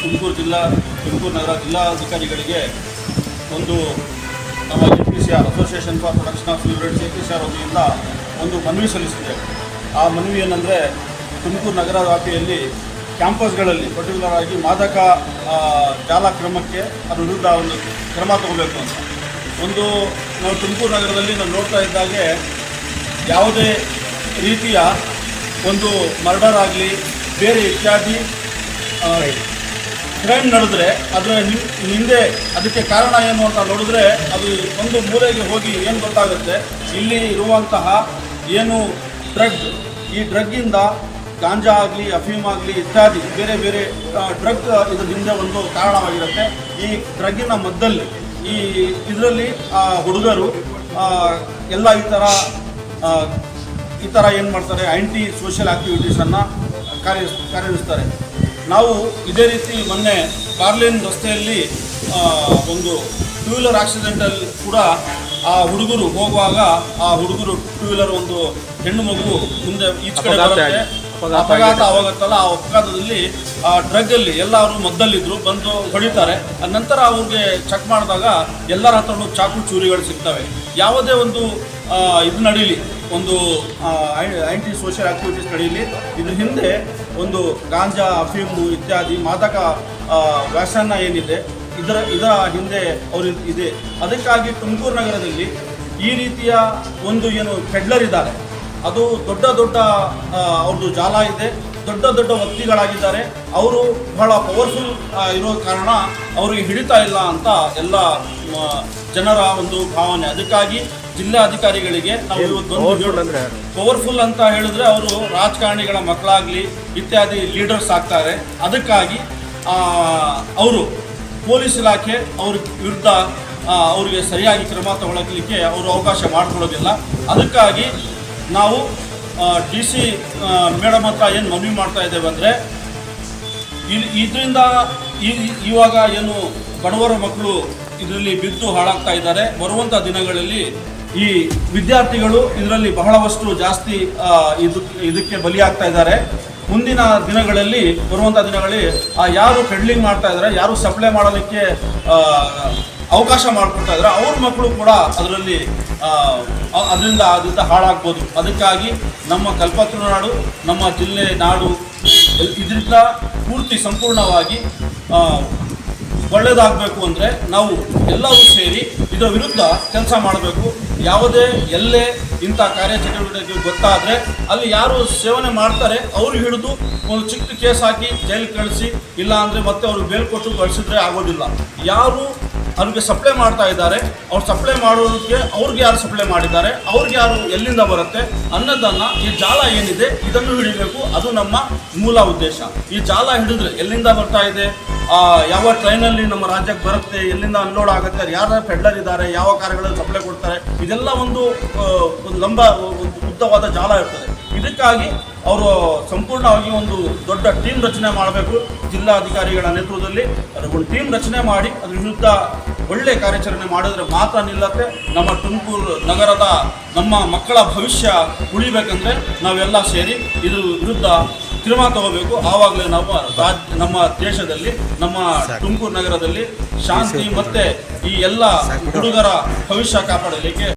ತುಮಕೂರು ಜಿಲ್ಲಾ, ತುಮಕೂರು ನಗರ ಜಿಲ್ಲಾಧಿಕಾರಿಗಳಿಗೆ ಒಂದು ನಮ್ಮ A P C R association for production of liberates A P C R ವತಿಯಿಂದ ಒಂದು ಮನವಿ ಸಲ್ಲಿಸಿದೆ ಆ ಮನವಿ ಏನಂದರೆ ತುಮಕೂರು ನಗರ ವ್ಯಾಪ್ತಿಯಲ್ಲಿ ಕ್ಯಾಂಪಸ್ಗಳಲ್ಲಿ ಪರ್ಟಿಕ್ಯುಲರ್ ಆಗಿ ಮಾದಕ ಜಾಲಕ್ರಮಕ್ಕೆ ಜಾಲ ಕ್ರಮಕ್ಕೆ ಅದ್ರ ವಿರುದ್ಧ ಒಂದು ಕ್ರಮ ತಗೋಬೇಕು ಅಂತ. ಒಂದು ನಾವು ತುಮಕೂರು ನಗರದಲ್ಲಿ ನಾವು ನೋಡ್ತಾ ಇದ್ದಾಗೆ ಯಾವುದೇ ರೀತಿಯ ಒಂದು ಮರ್ಡರ್ ಆಗಲಿ, ಬೇರೆ ಇತ್ಯಾದಿ ಕ್ರೈಮ್ ನಡೆದ್ರೆ ಅದರ ಹಿಂದೆ ಅದಕ್ಕೆ ಕಾರಣ ಏನು ಅಂತ ನೋಡಿದ್ರೆ ಅದು ಒಂದು ಮೂಲೆಗೆ ಹೋಗಿ ಏನು ಗೊತ್ತಾಗುತ್ತೆ? ಇಲ್ಲಿ ಇರುವಂತಹ ಏನು ಡ್ರಗ್, ಈ ಡ್ರಗ್ಗಿಂದ ಗಾಂಜಾ ಆಗಲಿ, ಅಫೀಮ್ ಆಗಲಿ ಇತ್ಯಾದಿ ಬೇರೆ ಬೇರೆ ಡ್ರಗ್ ಇದ್ರ ಹಿಂದೆ ಒಂದು ಕಾರಣವಾಗಿರುತ್ತೆ. ಈ ಡ್ರಗ್ಗಿನ ಮದ್ದಲ್ಲಿ ಈ ಇದರಲ್ಲಿ ಹುಡುಗರು ಎಲ್ಲ ಈ ಥರ ಈ ಥರ ಏನು ಮಾಡ್ತಾರೆ? ಆ್ಯಂಟಿ ಸೋಷಿಯಲ್ ಆ್ಯಕ್ಟಿವಿಟೀಸನ್ನು ಕಾರ್ಯ, ಕಾರ್ಯನಿರ್ವಹಿಸ್ತಾರೆ. ನಾವು ಇದೇ ರೀತಿ ಮೊನ್ನೆ ಕಾರ್ಲಿನ್ ರಸ್ತೆಯಲ್ಲಿ ಒಂದು ಟೂ ವೀಲರ್ ಆಕ್ಸಿಡೆಂಟಲ್ಲಿ ಕೂಡ ಆ ಹುಡುಗರು ಹೋಗುವಾಗ ಆ ಹುಡುಗರು ಟೂ ವೀಲರ್ ಒಂದು ಹೆಣ್ಣು ಮಗು ಮುಂದೆ ಈಚೆ ಕಡೆ ಅಪಘಾತ ಬರುತ್ತೆ. ಅಪಘಾತ ಆವಾಗತ್ತಲ್ಲ ಆ ಅಪಘಾತದಲ್ಲಿ ಆ ಡ್ರಗ್ ಅಲ್ಲಿ ಎಲ್ಲರೂ ಮದ್ದಲ್ಲಿದ್ರು ಬಂದು ಹೊಡಿತಾರೆ. ಆ ನಂತರ ಅವ್ರಿಗೆ ಚೆಕ್ ಮಾಡಿದಾಗ ಎಲ್ಲರ ಹತ್ರನೂ ಚಾಕು ಚೂರಿಗಳು ಸಿಗ್ತವೆ. ಯಾವುದೇ ಒಂದು ಇದು ನಡೀಲಿ. ಒಂದು ಆ್ಯಂಟಿ ಸೋಷಿಯಲ್ ಆಕ್ಟಿವಿಟೀಸ್ ನಡೆಯಲಿ ಇದ್ರ ಹಿಂದೆ ಒಂದು ಗಾಂಜಾ, ಅಫೀಮು ಇತ್ಯಾದಿ, ಮಾದಕ ವ್ಯಾಸನ್ನ ವ್ಯಸನ ಏನಿದೆ, ಇದರ ಇದರ ಹಿಂದೆ ಅವರು ಇದೆ ಅದಕ್ಕಾಗಿ ತುಮಕೂರು ನಗರದಲ್ಲಿ ಈ ರೀತಿಯ ಒಂದು ಏನು ಪೆಡ್ಲರ್ ಇದ್ದಾರೆ. ಅದು ದೊಡ್ಡ ದೊಡ್ಡ ಅವ್ರದ್ದು ಜಾಲ ಇದೆ. ದೊಡ್ಡ ದೊಡ್ಡ ವ್ಯಕ್ತಿಗಳಾಗಿದ್ದಾರೆ. ಅವರು ಬಹಳ ಪವರ್ಫುಲ್ ಇರೋ ಕಾರಣ ಅವರಿಗೆ ಹಿಡಿತಾ ಇಲ್ಲ ಅಂತ ಎಲ್ಲ ಜನರ ಒಂದು ಭಾವನೆ. ಅದಕ್ಕಾಗಿ ಜಿಲ್ಲಾಧಿಕಾರಿಗಳಿಗೆ ನಾವು ಇವತ್ತು? ಪವರ್ಫುಲ್ ಅಂತ ಹೇಳಿದ್ರೆ ಅವರು ರಾಜಕಾರಣಿಗಳ ಮಕ್ಕಳಾಗ್ಲಿ ಇತ್ಯಾದಿ ಲೀಡರ್ಸ್ ಆಗ್ತಾರೆ. ಅದಕ್ಕಾಗಿ ಅವರು ಪೊಲೀಸ್ ಇಲಾಖೆ ಅವ್ರ ವಿರುದ್ಧ ಅವರಿಗೆ ಸರಿಯಾಗಿ ಕ್ರಮ ತಗೊಳ್ಳಲಿಕ್ಕೆ ಅವರು ಅವಕಾಶ ಮಾಡಿಕೊಡೋದಿಲ್ಲ ಅದಕ್ಕಾಗಿ ನಾವು ಡಿ ಸಿ ಮೇಡಮ್ ಹತ್ರ ಏನು ಮನವಿ ಮಾಡ್ತಾ ಇದ್ದೇವೆ ಅಂದರೆ ಇದರಿಂದ ಇವಾಗ ಏನು ಬಡವರ ಮಕ್ಕಳು ಇದರಲ್ಲಿ ಬಿದ್ದು ಹಾಳಾಗ್ತಾ ಇದ್ದಾರೆ. ಬರುವಂಥ ದಿನಗಳಲ್ಲಿ ಈ ವಿದ್ಯಾರ್ಥಿಗಳು ಇದರಲ್ಲಿ ಬಹಳವಷ್ಟು ಜಾಸ್ತಿ ಇದು, ಇದಕ್ಕೆ ಬಲಿಯಾಗ್ತಾ ಇದ್ದಾರೆ. ಮುಂದಿನ ದಿನಗಳಲ್ಲಿ ಬರುವಂಥ ದಿನಗಳಲ್ಲಿ ಯಾರು ಪೆಡ್ಲಿಂಗ್ ಮಾಡ್ತಾ ಇದ್ದಾರೆ, ಯಾರು ಸಪ್ಲೈ ಮಾಡೋದಕ್ಕೆ ಅವಕಾಶ ಮಾಡಿಕೊಡ್ತಾ ಇದ್ದಾರೆ, ಅವ್ರ ಮಕ್ಕಳು ಕೂಡ ಅದರಲ್ಲಿ ಅದರಿಂದ ಅದರಿಂದ ಹಾಳಾಗ್ಬೋದು. ಅದಕ್ಕಾಗಿ ನಮ್ಮ ಕಲ್ಪತರು ನಾಡು ನಮ್ಮ ಜಿಲ್ಲೆ ನಾಡು, ಇದರಿಂದ ಪೂರ್ತಿ ಸಂಪೂರ್ಣವಾಗಿ ಒಳ್ಳೆಯದಾಗಬೇಕು ಅಂದರೆ ನಾವು ಎಲ್ಲರೂ ಸೇರಿ ಇದರ ವಿರುದ್ಧ ಕೆಲಸ ಮಾಡಬೇಕು. ಯಾವುದೇ ಎಲ್ಲೇ ಇಂಥ ಕಾರ್ಯಚಟುವಟಿಕೆ ಗೊತ್ತಾದರೆ ಅಲ್ಲಿ ಯಾರು ಸೇವನೆ ಮಾಡ್ತಾರೆ, ಅವರು ಹಿಡಿದು ಒಂದು ಚಿಕ್ಕ ಕೇಸ್ ಹಾಕಿ ಜೈಲಿಗೆ ಕಳಿಸಿ ಇಲ್ಲ ಅಂದರೆ ಮತ್ತೆ ಅವ್ರಿಗೆ ಬೇಲ್ ಕೊಟ್ಟು ಕಳಿಸಿದ್ರೆ ಆಗೋದಿಲ್ಲ. ಯಾರು ಅವ್ರಿಗೆ ಸಪ್ಲೈ ಮಾಡ್ತಾ ಇದ್ದಾರೆ. ಅವ್ರು ಸಪ್ಲೈ ಮಾಡೋದಕ್ಕೆ ಅವ್ರಿಗೆ ಯಾರು ಸಪ್ಲೈ ಮಾಡಿದ್ದಾರೆ? ಅವ್ರಿಗೆ ಯಾರು ಎಲ್ಲಿಂದ ಬರುತ್ತೆ? ಅನ್ನೋದನ್ನು ಈ ಜಾಲ ಏನಿದೆ, ಇದನ್ನು ಹಿಡಿಬೇಕು. ಅದು ನಮ್ಮ ಮೂಲ ಉದ್ದೇಶ. ಈ ಜಾಲ ಹಿಡಿದ್ರೆ ಎಲ್ಲಿಂದ ಬರ್ತಾ ಇದೆ? ಯಾವ ಟ್ರೈನಲ್ಲಿ ನಮ್ಮ ರಾಜ್ಯಕ್ಕೆ ಬರುತ್ತೆ? ಎಲ್ಲಿಂದ ಅನ್ಲೋಡ್ ಆಗುತ್ತೆ? ಯಾರು ಫೆಡ್ಲರ್ ಇದ್ದಾರೆ? ಯಾವ ಕಾರ್ಗಳಲ್ಲಿ ಸಪ್ಲೈ ಕೊಡ್ತಾರೆ? ಇದೆಲ್ಲ ಒಂದು ಲಂಬ ಉದ್ದವಾದ ಜಾಲ ಇರ್ತದೆ. ಇದಕ್ಕಾಗಿ ಅವರು ಸಂಪೂರ್ಣವಾಗಿ ಒಂದು ದೊಡ್ಡ ಟೀಮ್ ರಚನೆ ಮಾಡಬೇಕು. ಜಿಲ್ಲಾಧಿಕಾರಿಗಳ ನೇತೃತ್ವದಲ್ಲಿ ಒಂದು ಟೀಮ್ ರಚನೆ ಮಾಡಿ ಅದ್ರ ವಿರುದ್ಧ ಒಳ್ಳೆ ಕಾರ್ಯಾಚರಣೆ ಮಾಡಿದ್ರೆ ಮಾತ್ರ ನಿಲ್ಲತ್ತೆ. ನಮ್ಮ ತುಮಕೂರು ನಗರದ ನಮ್ಮ ಮಕ್ಕಳ ಭವಿಷ್ಯ ಉಳಿಬೇಕಂದ್ರೆ ನಾವೆಲ್ಲ ಸೇರಿ ಇದು ವಿರುದ್ಧ ಕ್ರಮ ತಗೋಬೇಕು. ಆವಾಗಲೇ ನಾವು ರಾಜ್ ನಮ್ಮ ದೇಶದಲ್ಲಿ ನಮ್ಮ ತುಮಕೂರು ನಗರದಲ್ಲಿ ಶಾಂತಿ ಮತ್ತೆ ಈ ಎಲ್ಲ ಹುಡುಗರ ಭವಿಷ್ಯ ಕಾಪಾಡಲಿಕ್ಕೆ